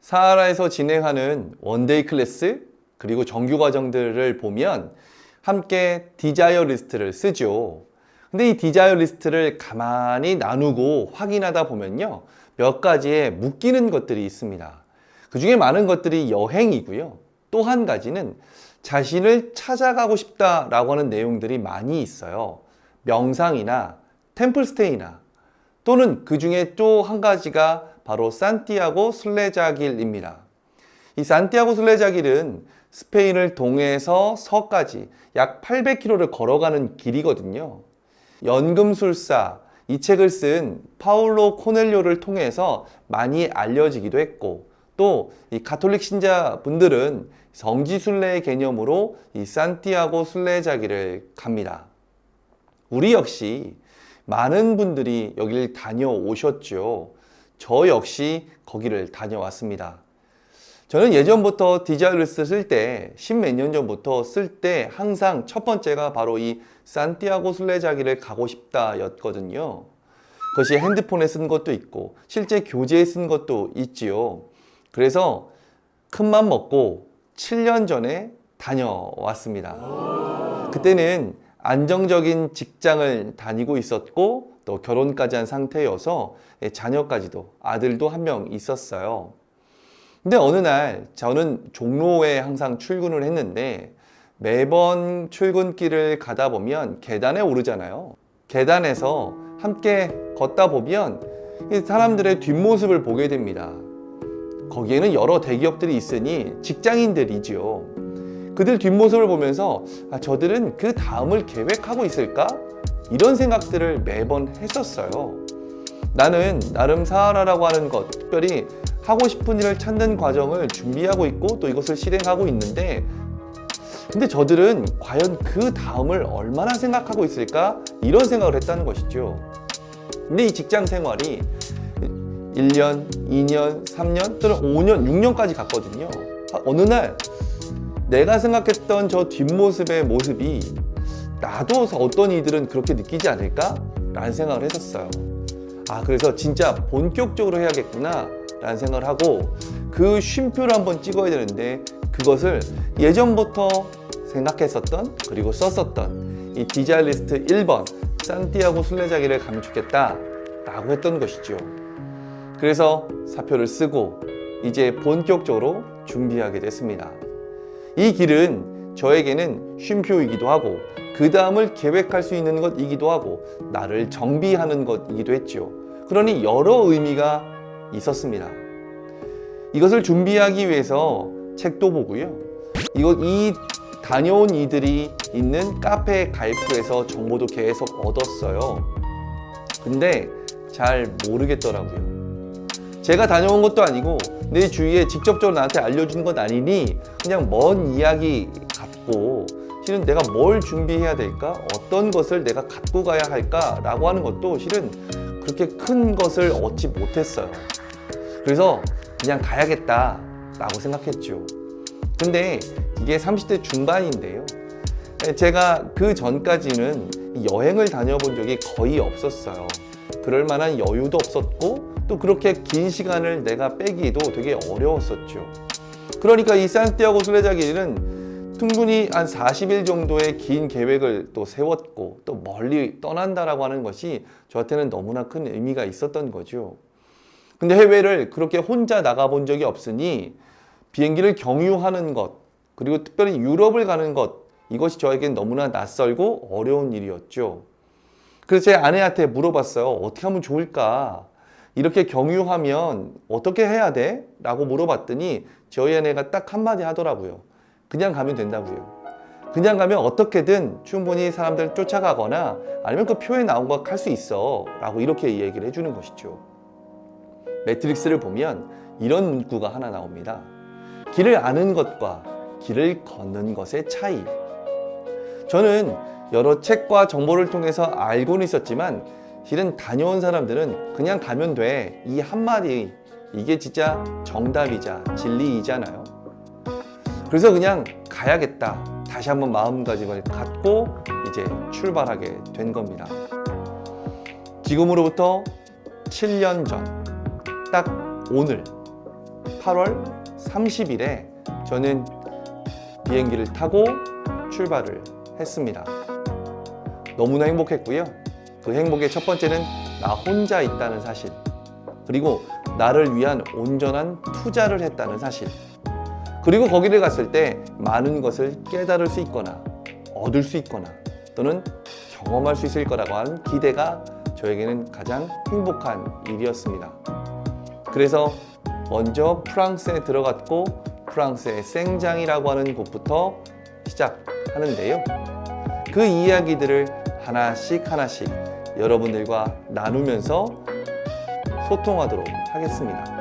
사하라에서 진행하는 원데이 클래스 그리고 정규 과정들을 보면 함께 디자이어 리스트를 쓰죠. 근데 이 디자이어 리스트를 가만히 나누고 확인하다 보면요. 몇 가지의 묶이는 것들이 있습니다. 그 중에 많은 것들이 여행이고요. 또 한 가지는 자신을 찾아가고 싶다라고 하는 내용들이 많이 있어요. 명상이나 템플스테이나 또는 그 중에 또 한 가지가 바로 산티아고 순례자길입니다. 이 산티아고 순례자길은 스페인을 동해에서 서까지 약 800km를 걸어가는 길이거든요. 연금술사 이 책을 쓴 파울로 코넬료를 통해서 많이 알려지기도 했고 또 이 가톨릭 신자분들은 성지 순례의 개념으로 이 산티아고 순례자길을 갑니다. 우리 역시 많은 분들이 여기를 다녀오셨죠. 저 역시 거기를 다녀왔습니다. 저는 예전부터 디자이어리스트 쓸 때, 십몇 년 전부터 쓸 때 항상 첫 번째가 바로 이 산티아고 순례자길을 가고 싶다 였거든요. 그것이 핸드폰에 쓴 것도 있고, 실제 교재에 쓴 것도 있지요. 그래서 큰맘 먹고 7년 전에 다녀왔습니다. 그때는 안정적인 직장을 다니고 있었고, 또 결혼까지 한 상태여서 자녀까지도, 아들도 한 명 있었어요. 근데 어느 날 저는 종로에 항상 출근을 했는데 매번 출근길을 가다 보면 계단에 오르잖아요. 계단에서 함께 걷다 보면 이 사람들의 뒷모습을 보게 됩니다. 거기에는 여러 대기업들이 있으니 직장인들이지요. 그들 뒷모습을 보면서 아, 저들은 그 다음을 계획하고 있을까? 이런 생각들을 매번 했었어요. 나는 나름 사하라라고 하는 것, 특별히 하고 싶은 일을 찾는 과정을 준비하고 있고 또 이것을 실행하고 있는데 근데 저들은 과연 그 다음을 얼마나 생각하고 있을까? 이런 생각을 했다는 것이죠. 근데 이 직장 생활이 1년, 2년, 3년 또는 5년, 6년까지 갔거든요. 아, 어느 날 내가 생각했던 저 뒷모습의 모습이 나도 어떤 이들은 그렇게 느끼지 않을까? 라는 생각을 했었어요. 아, 그래서 진짜 본격적으로 해야겠구나. 라는 생각을 하고 그 쉼표를 한번 찍어야 되는데 그것을 예전부터 생각했었던 그리고 썼었던 이 디자인 리스트 1번 산티아고 순례자길을 가면 좋겠다 라고 했던 것이죠. 그래서 사표를 쓰고 이제 본격적으로 준비하게 됐습니다. 이 길은 저에게는 쉼표이기도 하고 그 다음을 계획할 수 있는 것이기도 하고 나를 정비하는 것이기도 했죠. 그러니 여러 의미가 있었습니다. 이것을 준비하기 위해서 책도 보고요. 이거 이 다녀온 이들이 있는 카페 가입부에서 정보도 계속 얻었어요. 근데 잘 모르겠더라고요. 제가 다녀온 것도 아니고 내 주위에 직접적으로 나한테 알려준 것 아니니 그냥 먼 이야기 같고 실은 내가 뭘 준비해야 될까? 어떤 것을 내가 갖고 가야 할까? 라고 하는 것도 실은 그렇게 큰 것을 얻지 못했어요. 그래서 그냥 가야겠다 라고 생각했죠. 근데 이게 30대 중반인데요. 제가 그 전까지는 여행을 다녀본 적이 거의 없었어요. 그럴 만한 여유도 없었고 또 그렇게 긴 시간을 내가 빼기도 되게 어려웠었죠. 그러니까 이 산티아고 순례자 길은 충분히 한 40일 정도의 긴 계획을 또 세웠고 또 멀리 떠난다라고 하는 것이 저한테는 너무나 큰 의미가 있었던 거죠. 근데 해외를 그렇게 혼자 나가본 적이 없으니 비행기를 경유하는 것, 그리고 특별히 유럽을 가는 것, 이것이 저에겐 너무나 낯설고 어려운 일이었죠. 그래서 제 아내한테 물어봤어요. 어떻게 하면 좋을까? 이렇게 경유하면 어떻게 해야 돼? 라고 물어봤더니 저희 아내가 딱 한마디 하더라고요. 그냥 가면 된다고요. 그냥 가면 어떻게든 충분히 사람들 쫓아가거나 아니면 그 표에 나온 거 할 수 있어. 라고 이렇게 얘기를 해주는 것이죠. 매트릭스를 보면 이런 문구가 하나 나옵니다. 길을 아는 것과 길을 걷는 것의 차이. 저는 여러 책과 정보를 통해서 알고는 있었지만 실은 다녀온 사람들은 그냥 가면 돼. 이 한마디 이게 진짜 정답이자 진리이잖아요. 그래서 그냥 가야겠다. 다시 한번 마음가짐을 갖고 이제 출발하게 된 겁니다. 지금으로부터 7년 전, 딱 오늘 8월 30일에 저는 비행기를 타고 출발을 했습니다. 너무나 행복했고요. 그 행복의 첫 번째는 나 혼자 있다는 사실. 그리고 나를 위한 온전한 투자를 했다는 사실. 그리고 거기를 갔을 때 많은 것을 깨달을 수 있거나 얻을 수 있거나 또는 경험할 수 있을 거라고 하는 기대가 저에게는 가장 행복한 일이었습니다. 그래서 먼저 프랑스에 들어갔고 프랑스의 생장이라고 하는 곳부터 시작하는데요. 그 이야기들을 하나씩 하나씩 여러분들과 나누면서 소통하도록 하겠습니다.